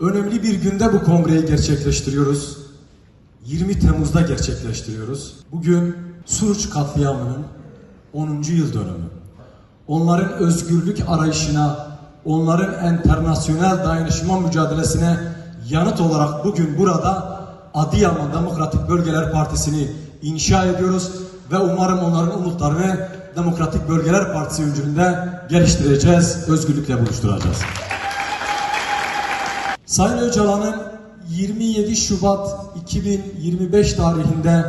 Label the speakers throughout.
Speaker 1: Önemli bir günde bu kongreyi gerçekleştiriyoruz. 20 Temmuz'da gerçekleştiriyoruz. Bugün Suruç katliamının 10. yıl dönümü. Onların özgürlük arayışına, onların internasyonel dayanışma mücadelesine yanıt olarak bugün burada Adıyaman Demokratik Bölgeler Partisi'ni inşa ediyoruz ve umarım onların umutlarını Demokratik Bölgeler Partisi öncülüğünde geliştireceğiz, özgürlükle buluşturacağız. Sayın Öcalan'ın 27 Şubat 2025 tarihinde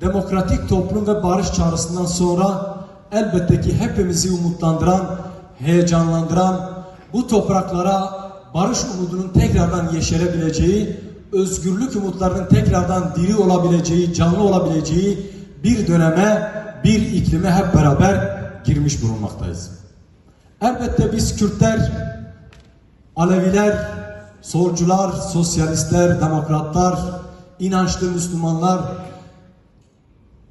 Speaker 1: demokratik toplum ve barış çağrısından sonra elbette ki hepimizi umutlandıran, heyecanlandıran, bu topraklara barış umudunun tekrardan yeşerebileceği, özgürlük umutlarının tekrardan diri olabileceği, canlı olabileceği bir döneme, bir iklime hep beraber girmiş bulunmaktayız. Elbette biz Kürtler Aleviler, solcular, sosyalistler, demokratlar, inançlı Müslümanlar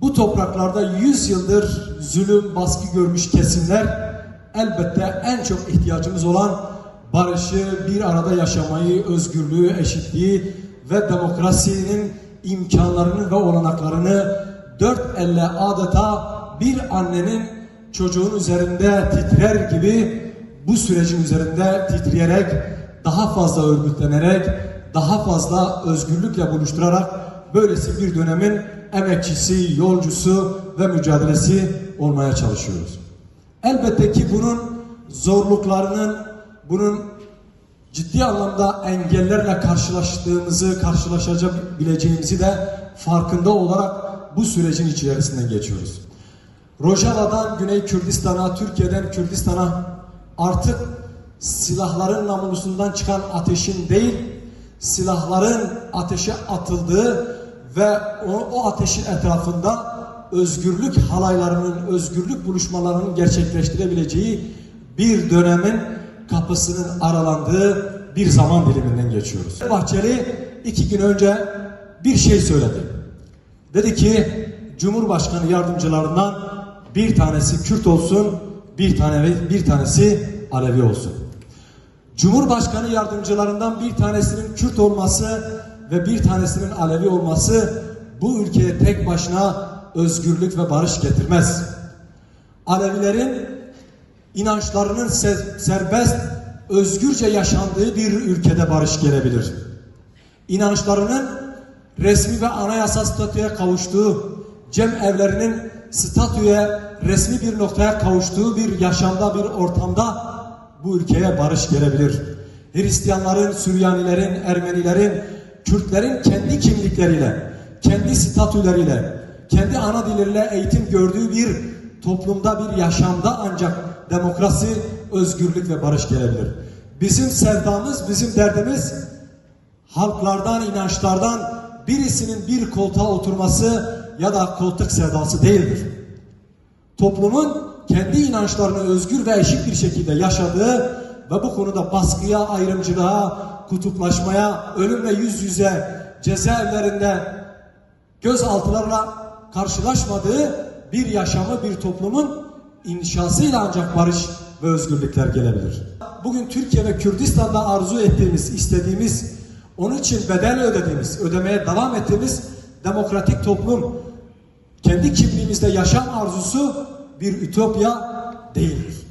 Speaker 1: bu topraklarda 100 yıldır zulüm, baskı görmüş kesimler elbette en çok ihtiyacımız olan barışı, bir arada yaşamayı, özgürlüğü, eşitliği ve demokrasinin imkanlarını ve olanaklarını dört elle adeta bir annenin çocuğun üzerinde titrer gibi bu sürecin üzerinde titreyerek, daha fazla örgütlenerek, daha fazla özgürlükle buluşturarak böylesi bir dönemin emekçisi, yolcusu ve mücadelesi olmaya çalışıyoruz. Elbette ki bunun zorluklarının, bunun ciddi anlamda engellerle karşılaştığımızı, karşılaşabileceğimizi de farkında olarak bu sürecin içerisinden geçiyoruz. Rojava'dan Güney Kürdistan'a, Türkiye'den Kürdistan'a artık silahların namlusundan çıkan ateşin değil, silahların ateşe atıldığı ve o, o ateşin etrafında özgürlük halaylarının, özgürlük buluşmalarının gerçekleştirebileceği bir dönemin kapısının aralandığı bir zaman diliminden geçiyoruz. Bahçeli iki gün önce bir şey söyledi. Dedi ki Cumhurbaşkanı yardımcılarından bir tanesi Kürt olsun, bir tane bir tanesi Alevi olsun. Cumhurbaşkanı yardımcılarından bir tanesinin Kürt olması ve bir tanesinin Alevi olması bu ülkeye tek başına özgürlük ve barış getirmez. Alevilerin inançlarının se- serbest, özgürce yaşandığı bir ülkede barış gelebilir. İnançlarının resmi ve anayasa statüye kavuştuğu, cem evlerinin statüye resmi bir noktaya kavuştuğu bir yaşamda, bir ortamda bu ülkeye barış gelebilir. Hristiyanların, Süryanilerin, Ermenilerin, Kürtlerin kendi kimlikleriyle, kendi statüleriyle, kendi ana dilleriyle eğitim gördüğü bir toplumda, bir yaşamda ancak demokrasi, özgürlük ve barış gelebilir. Bizim sevdamız, bizim derdimiz halklardan, inançlardan birisinin bir koltuğa oturması ya da koltuk sevdası değildir. Toplumun kendi inançlarını özgür ve eşit bir şekilde yaşadığı ve bu konuda baskıya, ayrımcılığa, kutuplaşmaya, ölümle yüz yüze cezaevlerinde gözaltılarla karşılaşmadığı bir yaşamı bir toplumun inşasıyla ancak barış ve özgürlükler gelebilir. Bugün Türkiye ve Kürdistan'da arzu ettiğimiz, istediğimiz, onun için bedel ödediğimiz, ödemeye devam ettiğimiz demokratik toplum, kendi kimliğimizde yaşam arzusu bir ütopya değildir.